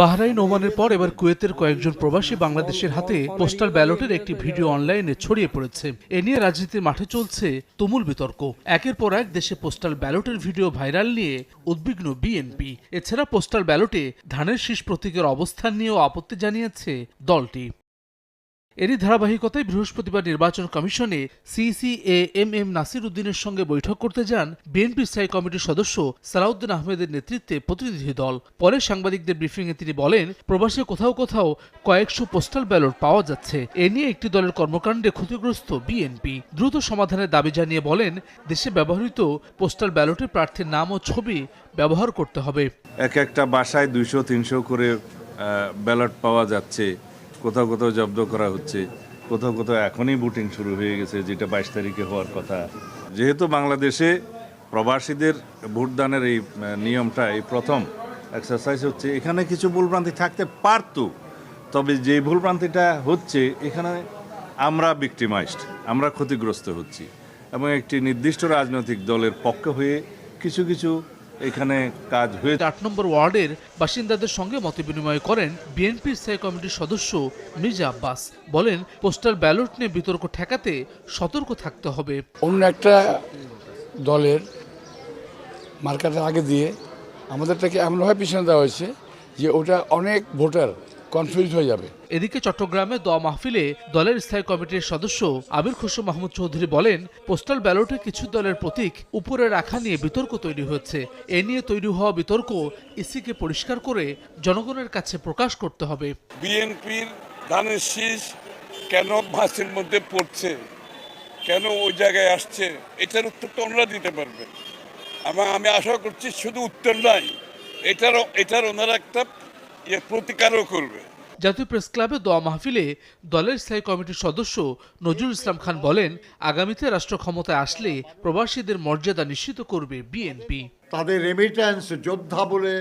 Bahrain ওমানের পর এবার কুয়েতের কয়েকজন প্রবাসী বাংলাদেশের হাতে পোস্টাল ব্যালটের একটি ভিডিও অনলাইনে ছড়িয়ে পড়েছে। এ নিয়ে রাজনীতির মাঠে চলছে তুমুল বিতর্ক। একের পর এক দেশে পোস্টাল ব্যালটের ভিডিও ভাইরাল নিয়ে উদ্বিগ্ন বিএনপি। এছাড়া পোস্টাল ব্যালটে ধানের শীষ প্রতীকের অবস্থান নিয়েও আপত্তি জানিয়েছে দলটি। এরই ধারাবাহিকতায় বৃহস্পতিবার নির্বাচন কমিশনে সিসিএ এম এম নাসির উদ্দিনের সঙ্গে বৈঠক করতে যান বিএনপির স্থায়ী কমিটির সদস্য সালাউদ্দিন আহমেদের নেতৃত্বে প্রতিনিধি দল। পরে সাংবাদিকদের ব্রিফিংয়ে তিনি বলেন, প্রবাসে কোথাও কোথাও কয়েকশো পোস্টাল ব্যালট পাওয়া যাচ্ছে। এ নিয়ে একটি দলের কর্মকাণ্ডে ক্ষতিগ্রস্ত বিএনপি। দ্রুত সমাধানের দাবি জানিয়ে বলেন, দেশে ব্যবহৃত পোস্টাল ব্যালটে প্রার্থীর নাম ও ছবি ব্যবহার করতে হবে। এক একটা বাসায় দুইশো, তিনশো করে ব্যালট পাওয়া যাচ্ছে। কোথাও কোথাও জব্দ করা হচ্ছে। কোথাও কোথাও এখনই বুটিং শুরু হয়ে গেছে, যেটা বাইশ তারিখে হওয়ার কথা। যেহেতু বাংলাদেশে প্রবাসীদের ভোটদানের এই নিয়মটা এই প্রথম এক্সারসাইজ হচ্ছে, এখানে কিছু ভুলভ্রান্তি থাকতে পারত। তবে যে ভুলভ্রান্তিটা হচ্ছে, এখানে আমরা বিক্টিমাইজড আমরা ক্ষতিগ্রস্ত হচ্ছি। এবং একটি নির্দিষ্ট রাজনৈতিক দলের পক্ষ হয়ে কিছু কিছু এখানে কাজ হয়ে আট নম্বর ওয়ার্ডের বাসিন্দাদের সঙ্গে মত বিনিময় করেন বিএনপির স্থায়ী কমিটির সদস্য মির্জা আব্বাস। বলেন পোস্টাল ব্যালট নিয়ে বিতর্ক ঠেকাতে সতর্ক থাকতে হবে। অন্য একটা দলের মার্কাটা আগে দিয়ে আমাদেরটাকে এমনভাবে পিছনে দেওয়া হয়েছে যে ওটা অনেক ভোটার কনফিউজ হয়ে যাবে। এদিকে চট্টগ্রামে দোয়া মাহফিলে দলের স্থায়ী কমিটির সদস্য আবির খসরু মাহমুদ চৌধুরী বলেন পোস্টাল ব্যালটে কিছু দলের প্রতীক উপরে রাখা নিয়ে বিতর্ক তৈরি হচ্ছে এ নিয়ে তৈরি হওয়া বিতর্ক ইসিকে পরিষ্কার করে জনগণের কাছে প্রকাশ করতে হবে। বিএনপির ধানের শীষ কেন মাছের মধ্যে পড়ছে? কেন ওই জায়গায় আসছে? এটার উত্তর তো ওনারা দিতে পারবেন। আমার আমি আশা করছি শুধু উত্তর নাই এটারও এটার ওনারা একটা ইয়ে প্রতিকারও করবে। জাতীয় প্রেস ক্লাবে দোয়া মাহফিলে দলের স্থায়ী কমিটির সদস্য নজরুল ইসলাম খান বলেন আগামীতে রাষ্ট্র ক্ষমতায় আসলে প্রবাসীদের মর্যাদা নিশ্চিত করবে বিএনপি। তাদের রেমিটেন্স যোদ্ধা বলে